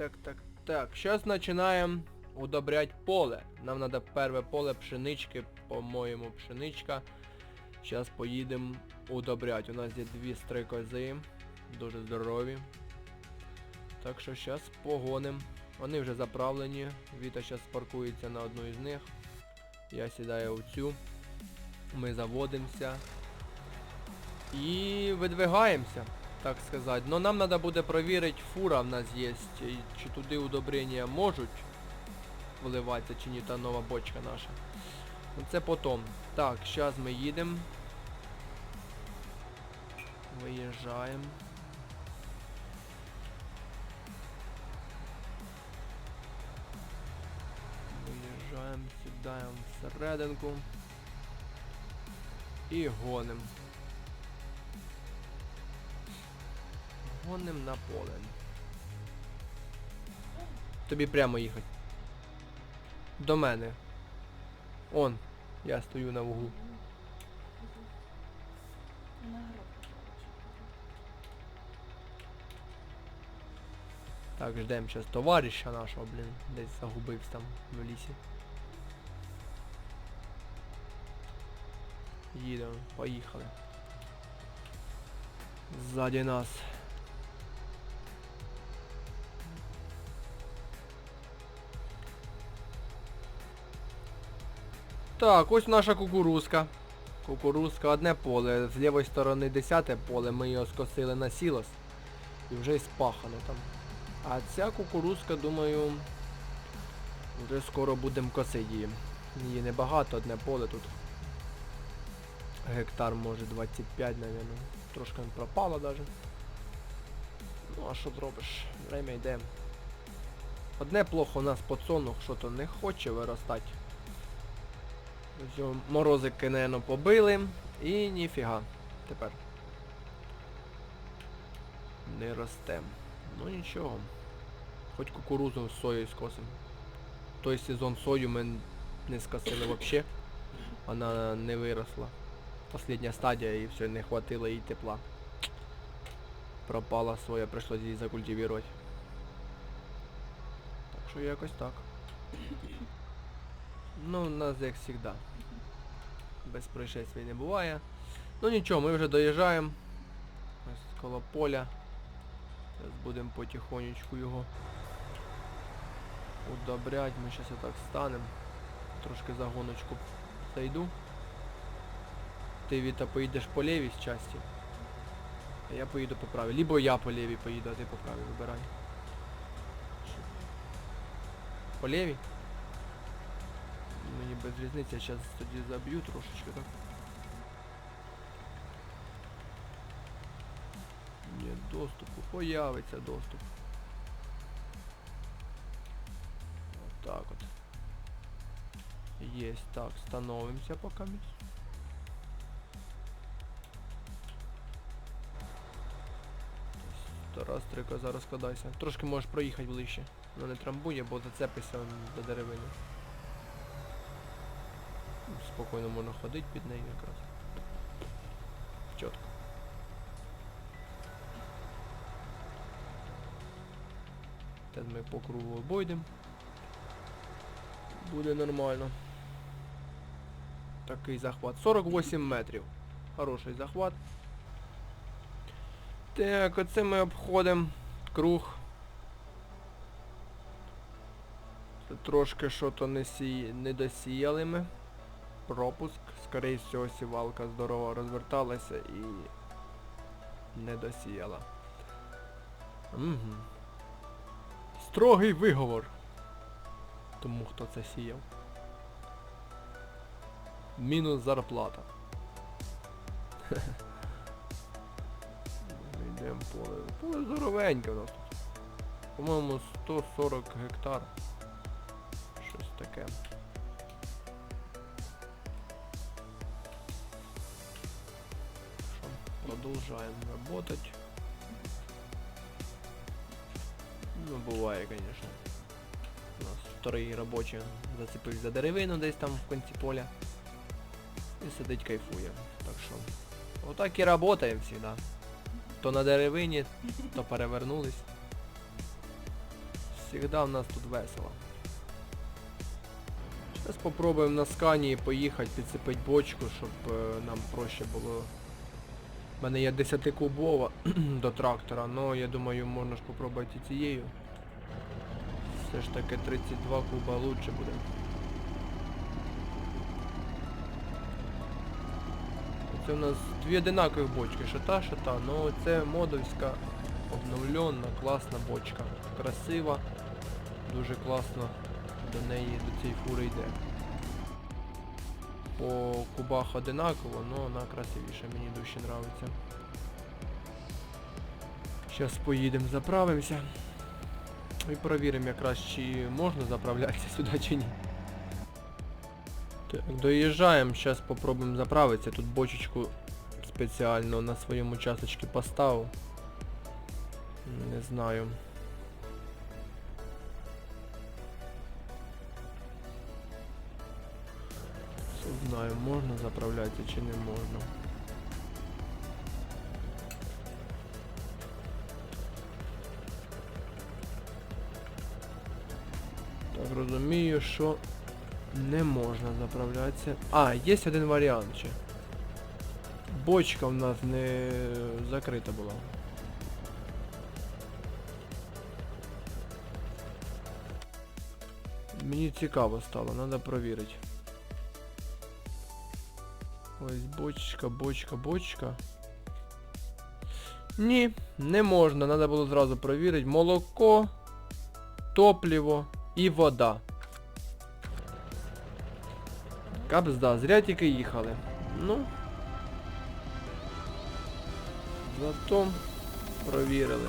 так, так, так. Сейчас начинаем удобрять поле. Нам надо первое поле пшенички, по-моєму, пшеничка. Сейчас поїдемо удобрять. У нас є дві стрикози, дуже здорові. Так що зараз погоним. Вони вже заправлені. Віта зараз паркується на одну із них. Я сідаю в цю. Ми заводимося. І видвигаємося, так сказати. Но нам треба буде перевірити, фура в нас є. Чи туди удобрення можуть вливатися, чи ні, та нова бочка наша. Ну це потом. Так, зараз ми їдемо. Виїжджаємо. Виїжджаємо, сідаємо всерединку. І гоним. Гоним на поле. Тобі прямо їхати. До мене. Он. Я стою на вуглу. Так, ждем сейчас товариша нашого, блін. Десь загубився там в лісі. Їдемо, поїхали. Ззаді нас. Так, ось наша кукурузка. Кукурузка одне поле, з лівої сторони десяте поле, ми його скосили на сілос. І вже й спахано там. А ця кукурузка, думаю, вже скоро будемо косити її. Її небагато, одне поле тут. Гектар може 25, мабуть. Трошки пропало даже. Ну а що зробиш? Время йде. Одне плохо у нас подсолнух, що то не хоче виростати. Його морозики, наверное, побили. І ніфіга. Тепер. Не росте. Ну нічого. Хоч кукурузу з соєю скосим. Той сезон сою ми не скосили взагалі. Вона не виросла. Последня стадія і все, не хватило їй тепла. Пропала соя, прийшлось її закультивувати. Так що якось так. Ну, у нас як завжди. Без происшествий не буває. Ну нічого, ми вже доїжджаємо. Ось коло поля. Зараз будемо потихонечку його удобрять. Ми зараз отак станемо. Трошки загоночку зайду. Ти Віта поїдеш по лівій часті. А я поїду по правій. Либо я по лівій поїду, а ти по правій вибирай. По лівій? Мені без різниці, я зараз тоді заб'ю трошечки, так? Ні, доступу. Появиться доступ. Отак от. Єсть. Так, становимося поки. місь. Тарас, стрикоза, розкладайся. Трошки можеш проїхати ближче. Ну не трамбує, бо зацепишся до деревини. Спокійно можна ходити під нею якраз. Чітко. Зараз ми по кругу обойдемо. Буде нормально. Такий захват. 48 метрів. Хороший захват. Так, оце ми обходимо круг. Трошки що-то не, сі... не досіяли ми. Пропуск. Скоріше всього сівалка здорово розверталася і не досіяла. Угу. Строгий виговор. Тому хто це сіяв. Мінус зарплата. Йдемо поле. Поле здоровеньке у нас тут. По-моєму 140 гектар. Щось таке. Продовжуємо работать. Ну, буває, конечно. У нас вторий робочий зацепився за деревину десь там в кінці поля. І сидить кайфує. Так що. Отак і работаємо завжди. То на деревині, то перевернулись. Всегда в нас тут весело. Зараз попробуємо на скані поїхати, підсипати бочку, щоб е, нам проще було. У мене є 10 кубова до трактора, але я думаю можна ж попробувати і цією. Все ж таки 32 куба лучше буде. Це у нас дві одинакові бочки, що та, що та, ну це модовська обновлена, класна бочка. Красива, дуже класно до неї, до цієї фури йде. По кубах одинаково, але вона красивіша, мені дужче нравиться. Зараз поїдемо, заправимося. І перевіримо якраз, чи можна заправлятися сюди чи ні. Так, доїжджаємо, зараз спробуємо заправитися. Тут бочечку спеціально на своєму участочку поставив. Не знаю. Знаю, можна заправлятися чи не можна. Так, розумію, що не можна заправлятися. А, є один варіант ще. Бочка в нас не закрита була. Мені цікаво стало, треба провірити. Ось бочка, бочка, бочка. Ні, не можна, треба було зразу провірити. Молоко, топливо і вода. Капзда, зря тільки їхали. Ну. Зато провірили.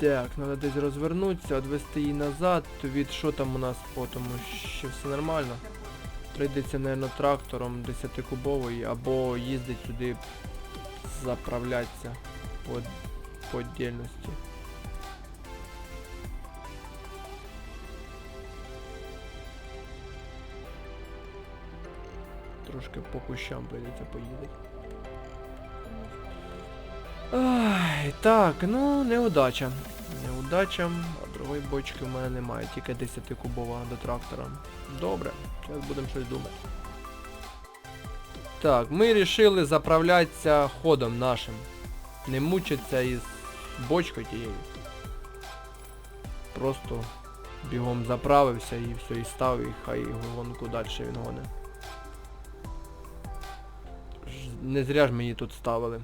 Так, треба десь розвернутися, відвести її назад. Від що там у нас по тому, що все нормально. Прийдеться, мабуть, трактором 10-кубовий або їздить сюди заправлятися по, по отдельності. Трошки по кущам прийдеться поїздити. Ай, так, ну неудача. Неудача, а другої бочки в мене немає, тільки 10 кубова до трактора. Добре, зараз будемо щось думати. Так, ми вирішили заправлятися ходом нашим. Не мучитися із бочкою тією. Просто бігом заправився і все, і став, і хай гонку далі він гоне. Не зря ж мені тут ставили.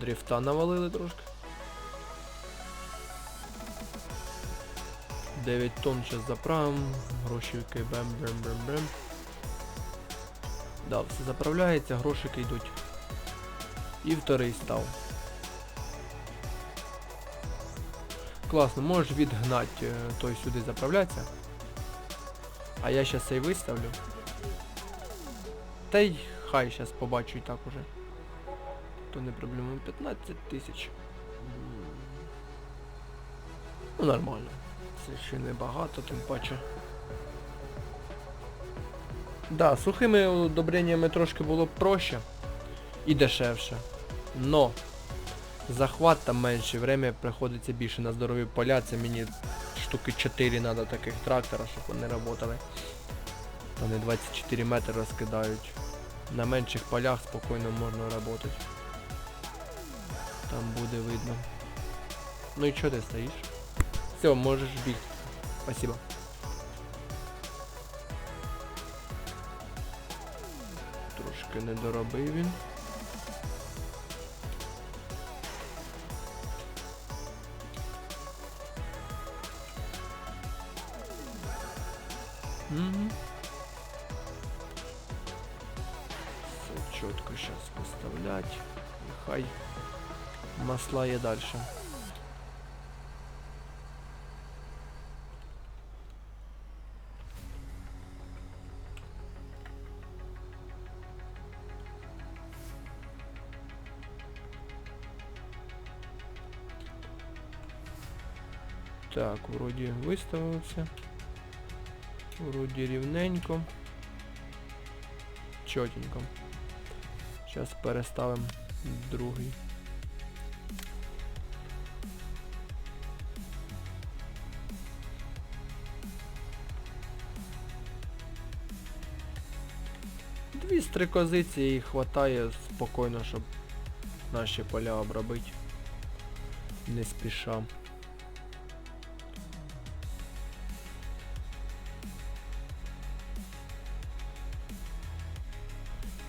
Дрифта навалили трошки. 9 тонн зараз заправимо, грошики бем бем бем бем. Да, все заправляється, грошики йдуть. І вторий став. Класно, можеш відгнати е, той сюди заправлятися. А я зараз цей виставлю. Та й хай зараз побачу і так уже. То не проблема. 15 тисяч. Ну нормально. Це ще не багато, тим паче. Да, сухими удобреннями трошки було б проще і дешевше. Но захват там менше, время приходиться більше на здорові поля, це мені штуки 4 треба таких трактора, щоб вони працювали. Вони 24 метри розкидають. На менших полях спокійно можна працювати. Там буде видно. Ну і чого ти стоїш? Все, можеш бігти. Спасибо. Трошки не доробив він. Угу. Все чітко зараз поставлять. І хай масла є далі. Так, вроді виставився. Вроді рівненько. Чотенько. Зараз переставимо другий. Дві стрикозиції хватає спокійно, щоб наші поля обробити. Не спіша.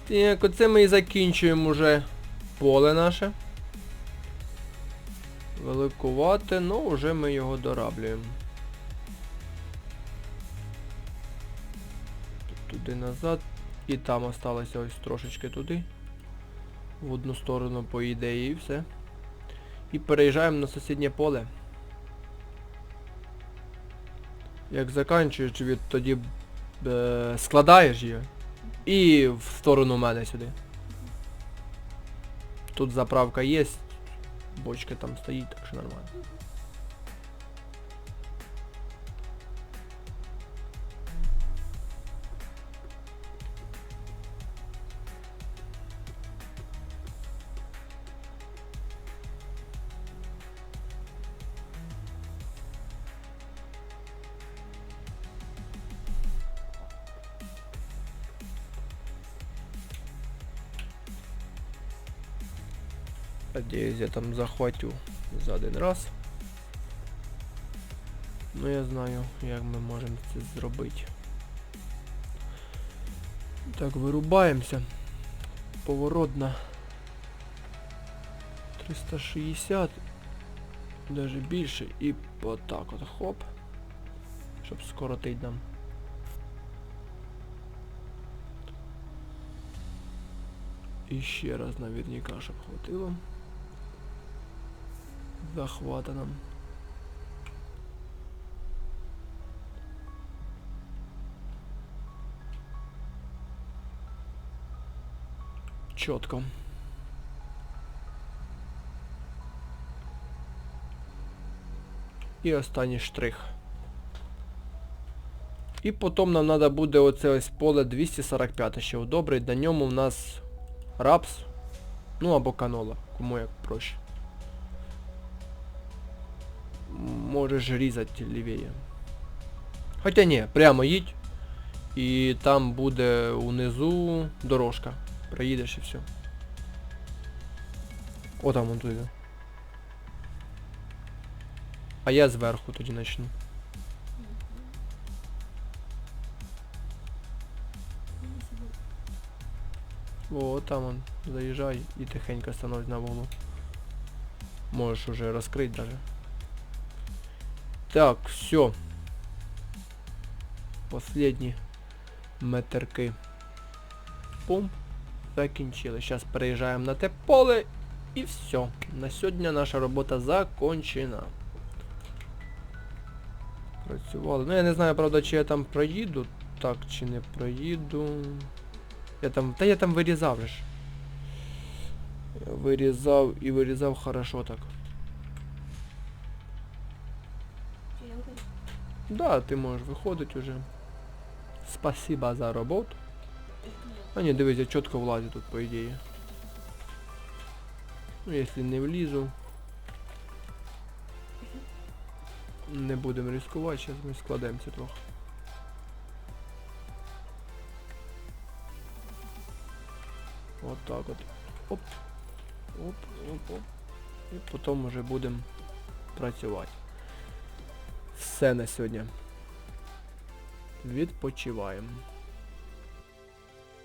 Так, оце ми і закінчуємо уже поле наше. Великувате, ну вже ми його дораблюємо. Туди назад. І там осталося ось трошечки туди. В одну сторону по ідеї і все. І переїжджаємо на сусіднє поле. Як заканчуєш, від тоді е, складаєш її і в сторону мене сюди. Тут заправка є, бочка там стоїть, так що нормально. Надеюсь, я там захватю за один раз. Ну я знаю, як ми можемо це зробити. Так, вирубаємося. Поворот на 360. Даже більше. І отак от хоп. Щоб скоротить нам. І ще раз наверняка, щоб хватило. Захвата нам. Чітко. І останній штрих. І потім нам треба буде оце ось поле 245 ще удобрить. На ньому в нас рапс. Ну або канола, кому як проще. Можеш різати лівіє. Хоча ні, прямо їдь. І там буде унизу дорожка. Проїдеш і все. О, там он туди. А я зверху тоді начну. О, там он, заїжджай і тихенько становись на вуглу. Можеш уже розкрити даже. Так, все. Последні метерки. Пум. Закінчили. Зараз переїжджаємо на те поле і все. На сьогодні наша робота закончена. Працювали. Ну я не знаю, правда, чи я там проїду. Так, чи не проїду. Я там... Та я там вирізав же вирізав і вирізав хорошо так. Да, ти можеш виходити уже. Спасибо за роботу. А ні, дивись, я чітко влазю тут, по ідеї. Ну, якщо не влізу. Не будемо ризикувати, зараз ми складемося трохи. От так от. Оп. Оп, оп, оп. І потім вже будемо працювати. Все на сьогодні. Відпочиваємо.